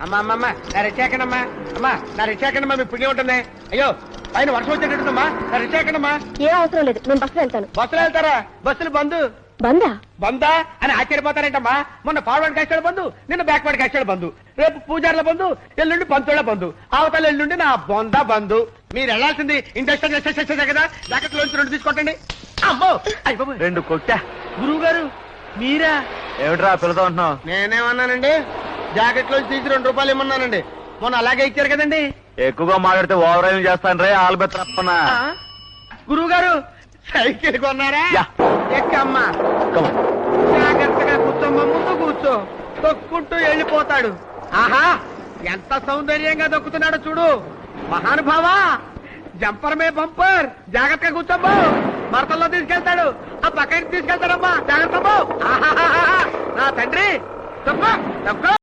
అమ్మా అమ్మమ్మ నా రెచ్చాకండమ్మా అమ్మా నా రెచ్చాకండమ్మా మీ పుణ్యం ఉంటుంది. అయ్యో పైన వర్షం వచ్చేటట్టుమ్మా నా రెచ్చాకండమ్మా ఏ అవసరం లేదు నేను బస్సులో వెళ్తాను. బస్సులో వెళ్తారా? బస్సులు బంద్. బందా? బందా? అని ఆశ్చర్యపోతారేంటమ్మా? మొన్న ఫార్వర్డ్ కష్టాడు బంధు నిన్న బ్యాక్వర్డ్ కష్టాడు బంధు రేపు పూజార్ల బంధు ఎల్లుండి పంతుల బంధు అవతల ఎల్లుండి నా బొంద బంధు మీరు వెళ్ళాల్సింది ఇండస్ట్రియల్ కదా? జాకెట్ లోంచి రెండు తీసుకోండి అమ్మో! రెండు కొట్టా. గురువు గారు మీరా? ఏమిట్రా పిల్లతో ఉంటున్నావు? నేనేమన్నానండి? జాకెట్ లోంచి తీసి రెండు రూపాయలు ఇమ్మన్నానండి. మొన్న అలాగే ఇచ్చారు కదండి. ఎక్కువగా మాట్లాడితే ఓవర్ రైలింగ్ చేస్తాను రే ఆల్బెత్తనా గురువు గారు సైకిల్ కొన్నారా? యా. ఎక్కమ్మా? జాగ్రత్తగా కూర్చోమ్మ ముందు కూర్చో. తొక్కుంటూ వెళ్ళిపోతాడు. ఆహా ఎంత సౌందర్యంగా దొక్కుతున్నాడో చూడు. మహానుభావా జంపర్ మే బంపర్. జాగ్రత్తగా కూర్చోమ్మా. మరతల్లో తీసుకెళ్తాడు. ఆ పక్కకి తీసుకెళ్తాడమ్మా. జాగ్రత్త. నా తండ్రి తొక్కు తొక్కు.